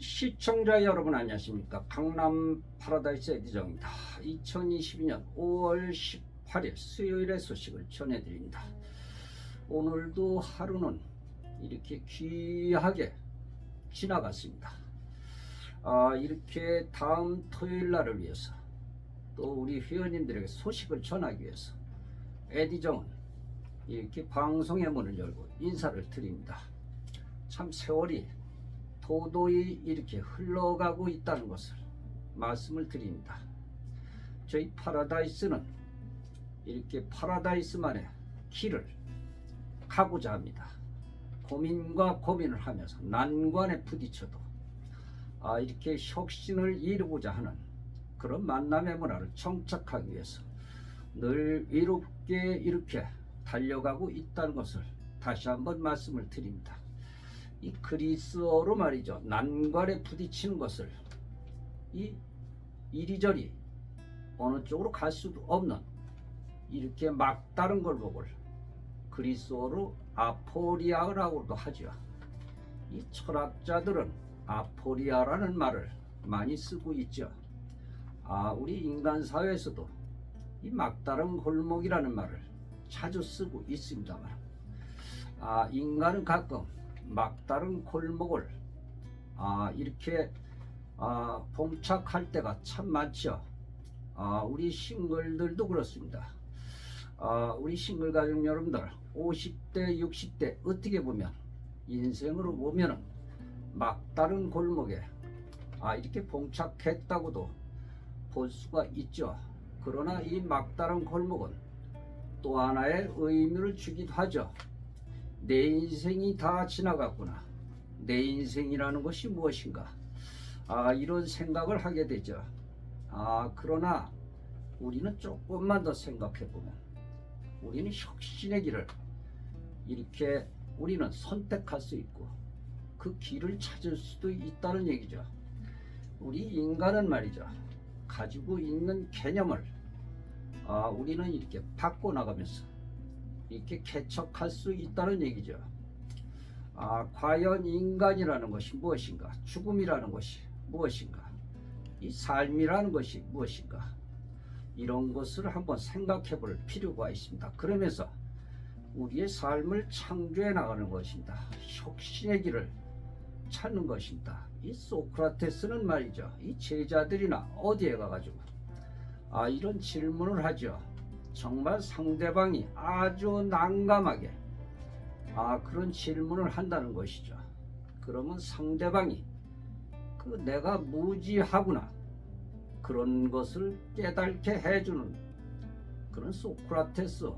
시청자 여러분 안녕하십니까? 강남 파라다이스 에디정입니다. 2022년 5월 18일 수요일의 소식을 전해드립니다. 오늘도 하루는 이렇게 귀하게 지나갔습니다. 아, 이렇게 다음 토요일 날을 위해서 또 우리 회원님들에게 소식을 전하기 위해서 에디정은 이렇게 방송의 문을 열고 인사를 드립니다. 참 세월이 도도히 이렇게 흘러가고 있다는 것을 말씀을 드립니다. 저희 파라다이스는 이렇게 파라다이스만의 길을 가고자 합니다. 고민과 고민을 하면서 난관에 부딪혀도 아, 이렇게 혁신을 이루고자 하는 그런 만남의 문화를 정착하기 위해서 늘 이롭게 이렇게 달려가고 있다는 것을 다시 한번 말씀을 드립니다. 이 그리스어로 말이죠. 난관에 부딪히는 것을 이 이리저리 어느 쪽으로 갈 수도 없는 이렇게 막다른 걸목을 그리스어로 아포리아라고도 하죠. 이 철학자들은 아포리아라는 말을 많이 쓰고 있죠. 아, 우리 인간 사회에서도 이 막다른 골목이라는 말을 자주 쓰고 있습니다만, 아, 인간은 가끔 막다른 골목을 아, 이렇게 아, 봉착할 때가 참 많죠. 아, 우리 싱글들도 그렇습니다. 아, 우리 싱글 가족 여러분들 50대, 60대 어떻게 보면 인생으로 보면은 막다른 골목에 아, 이렇게 봉착했다고도 볼 수가 있죠. 그러나 이 막다른 골목은 또 하나의 의미를 주기도 하죠. 내 인생이 다 지나갔구나. 내 인생이라는 것이 무엇인가? 아, 이런 생각을 하게 되죠. 아, 그러나 우리는 조금만 더 생각해 보면 우리는 혁신의 길을 이렇게 우리는 선택할 수 있고 그 길을 찾을 수도 있다는 얘기죠. 우리 인간은 말이죠. 가지고 있는 개념을 아, 우리는 이렇게 바꿔 나가면서 이렇게 개척할 수 있다는 얘기죠. 아, 과연 인간이라는 것이 무엇인가? 죽음이라는 것이 무엇인가? 이 삶이라는 것이 무엇인가? 이런 것을 한번 생각해 볼 필요가 있습니다. 그러면서 우리의 삶을 창조해 나가는 것입니다. 혁신의 길을 찾는 것입니다. 이 소크라테스는 말이죠. 이 제자들이나 어디에 가가지고 아 이런 질문을 하죠. 정말 상대방이 아주 난감하게 아 그런 질문을 한다는 것이죠. 그러면 상대방이 그 내가 무지하구나 그런 것을 깨닫게 해주는 그런 소크라테스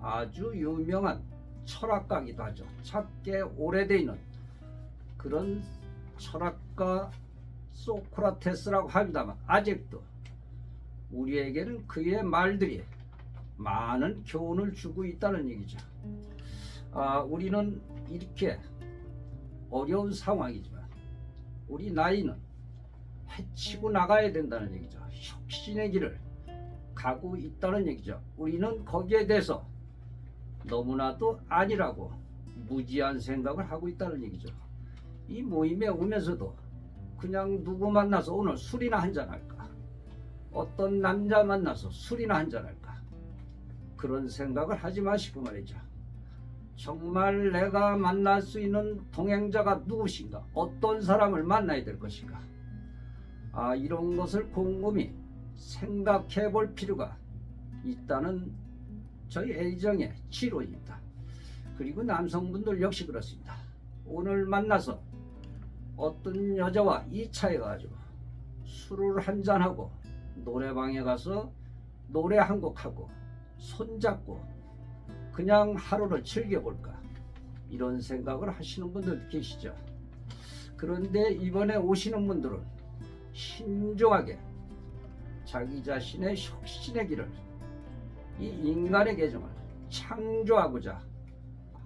아주 유명한 철학가기도 하죠. 작게 오래돼 있는 그런 철학가 소크라테스라고 합니다만 아직도 우리에게는 그의 말들이 많은 교훈을 주고 있다는 얘기죠. 아, 우리는 이렇게 어려운 상황이지만 우리 나이는 해치고 나가야 된다는 얘기죠. 혁신의 길을 가고 있다는 얘기죠. 우리는 거기에 대해서 너무나도 아니라고 무지한 생각을 하고 있다는 얘기죠. 이 모임에 오면서도 그냥 누구 만나서 오늘 술이나 한잔 할까? 어떤 남자 만나서 술이나 한잔 할까? 그런 생각을 하지 마시고 말이죠. 정말 내가 만날 수 있는 동행자가 누구신가? 어떤 사람을 만나야 될 것인가? 아, 이런 것을 곰곰이 생각해 볼 필요가 있다는 저희 애정의 치료입니다. 그리고 남성분들 역시 그렇습니다. 오늘 만나서 어떤 여자와 2차에 가지고 술을 한잔하고 노래방에 가서 노래 한 곡 하고 손잡고 그냥 하루를 즐겨볼까 이런 생각을 하시는 분들 계시죠. 그런데 이번에 오시는 분들은 신중하게 자기 자신의 혁신의 길을 이 인간의 계정을 창조하고자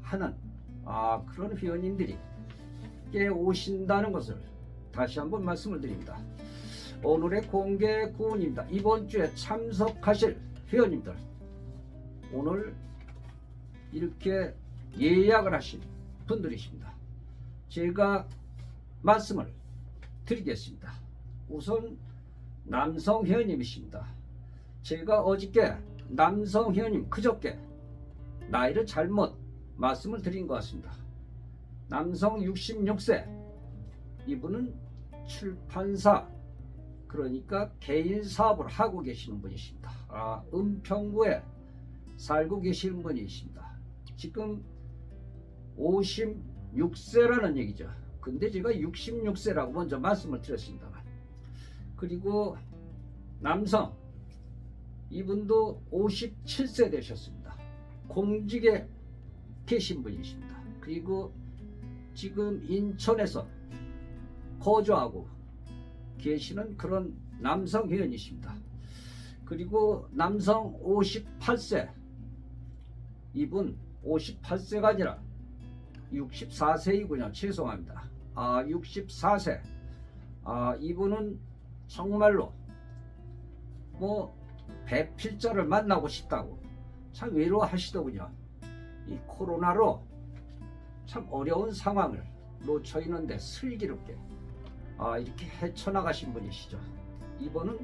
하는 아, 그런 회원님들이 꽤 오신다는 것을 다시 한번 말씀을 드립니다. 오늘의 공개 구원입니다. 이번 주에 참석하실 회원님들 오늘 이렇게 예약을 하신 분들이십니다. 제가 말씀을 드리겠습니다. 우선 남성 회원님이십니다. 제가 어저께 남성 회원님 그저께 나이를 잘못 말씀을 드린 것 같습니다. 남성 66세 이분은 출판사 그러니까 개인 사업을 하고 계시는 분이십니다. 아, 은평구에 살고 계시는 분이십니다. 지금 56세라는 얘기죠. 근데 제가 66세라고 먼저 말씀을 드렸습니다. 그리고 남성 이분도 57세 되셨습니다. 공직에 계신 분이십니다. 그리고 지금 인천에서 거주하고 계시는 그런 남성 회원이십니다. 그리고 남성 58세 이분 58세가 아니라 64세이군요. 죄송합니다. 아 64세 아 이분은 정말로 뭐 배필자를 만나고 싶다고 참 외로워하시더군요. 이 코로나로 참 어려운 상황을 놓쳐 있는데 슬기롭게 아, 이렇게 헤쳐나가신 분이시죠. 이분은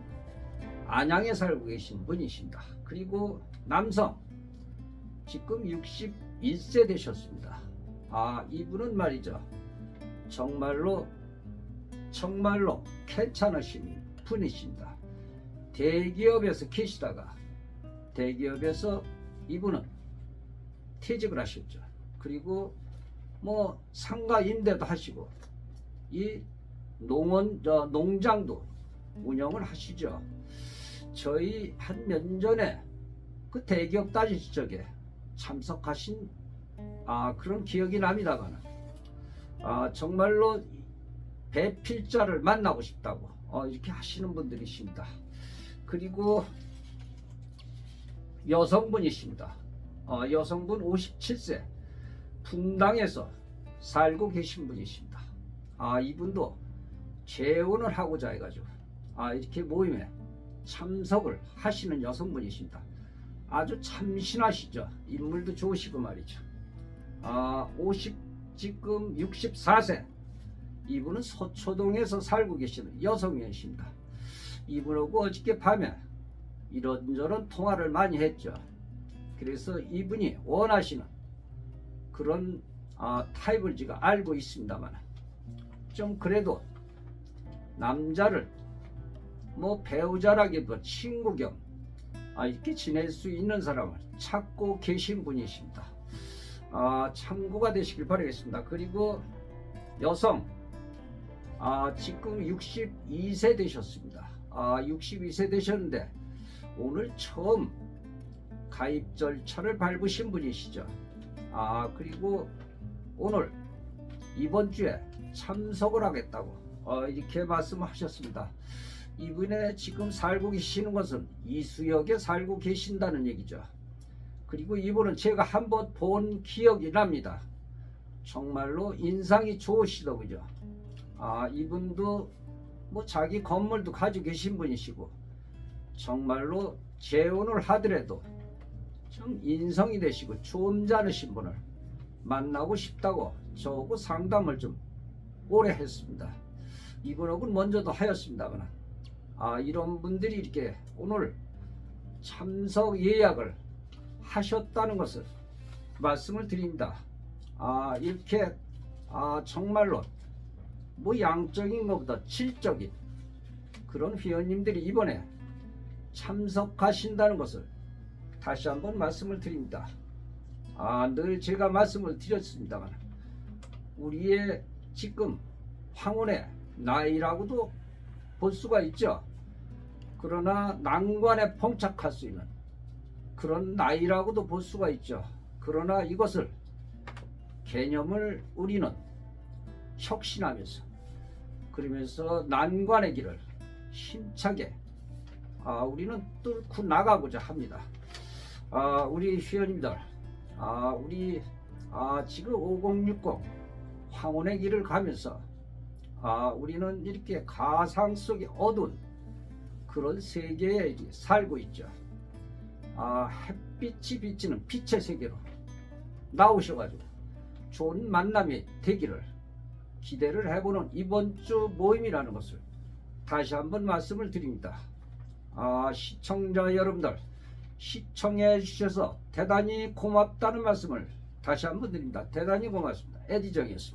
안양에 살고 계신 분이십니다. 그리고 남성 지금 61세 되셨습니다. 아 이분은 말이죠. 정말로 정말로 괜찮으신 분이십니다. 대기업에서 계시다가 대기업에서 이분은 퇴직을 하셨죠. 그리고 뭐 상가 임대도 하시고 이 농원 저 농장도 운영을 하시죠. 저희 한 몇 년 전에 그 대기업 따지 지적에 참석하신 아 그런 기억이 납니다만은 아 정말로 배필자를 만나고 싶다고 어, 이렇게 하시는 분들이십니다. 그리고 여성분이십니다. 어, 여성분 57세 분당에서 살고 계신 분이십니다. 아 이분도 재혼을 하고자 해가지고 아 이렇게 모임에 참석을 하시는 여성분이십니다. 아주 참신하시죠. 인물도 좋으시고 말이죠. 아 50, 지금 64세 이분은 서초동에서 살고 계시는 여성이십니다. 이분하고 어저께 밤에 이런저런 통화를 많이 했죠. 그래서 이분이 원하시는 그런 아, 타입을 제가 알고 있습니다만 좀 그래도 남자를 뭐 배우자라기보다 친구 겸 아, 이렇게 지낼 수 있는 사람을 찾고 계신 분이십니다. 아, 참고가 되시길 바라겠습니다. 그리고 여성 아, 지금 62세 되셨습니다. 아, 62세 되셨는데 오늘 처음 가입 절차를 밟으신 분이시죠. 아, 그리고 오늘 이번 주에 참석을 하겠다고 어, 이렇게 말씀하셨습니다. 이분의 지금 살고 계시는 것은 이 수역에 살고 계신다는 얘기죠. 그리고 이분은 제가 한 번 본 기억이 납니다. 정말로 인상이 좋으시더군요. 아, 이분도 뭐 자기 건물도 가지고 계신 분이시고 정말로 재혼을 하더라도 좀 인성이 되시고 좀잘으신 분을 만나고 싶다고 저하고 상담을 좀 오래 했습니다. 이분하고는 먼저도 하였습니다만 아 이런 분들이 이렇게 오늘 참석 예약을 하셨다는 것을 말씀을 드립니다. 아 이렇게 아 정말로 뭐 양적인 것보다 질적인 그런 회원님들이 이번에 참석하신다는 것을 다시 한번 말씀을 드립니다. 아, 늘 제가 말씀을 드렸습니다만 우리의 지금 황혼의 나이라고도 볼 수가 있죠. 그러나 난관에 봉착할 수 있는 그런 나이라고도 볼 수가 있죠. 그러나 이것을 개념을 우리는 혁신하면서 그러면서 난관의 길을 힘차게 아, 우리는 뚫고 나가고자 합니다. 아, 우리 회원님들, 아, 우리 아, 지금 5060 황혼의 길을 가면서 아, 우리는 이렇게 가상 속에 어두운 그런 세계에 살고 있죠. 아, 햇빛이 비치는 빛의 세계로 나오셔가지고 좋은 만남이 되기를 기대를 해보는 이번 주 모임이라는 것을 다시 한번 말씀을 드립니다. 아, 시청자 여러분들, 시청해 주셔서 대단히 고맙다는 말씀을 다시 한번 드립니다. 대단히 고맙습니다. 에디정이었습니다.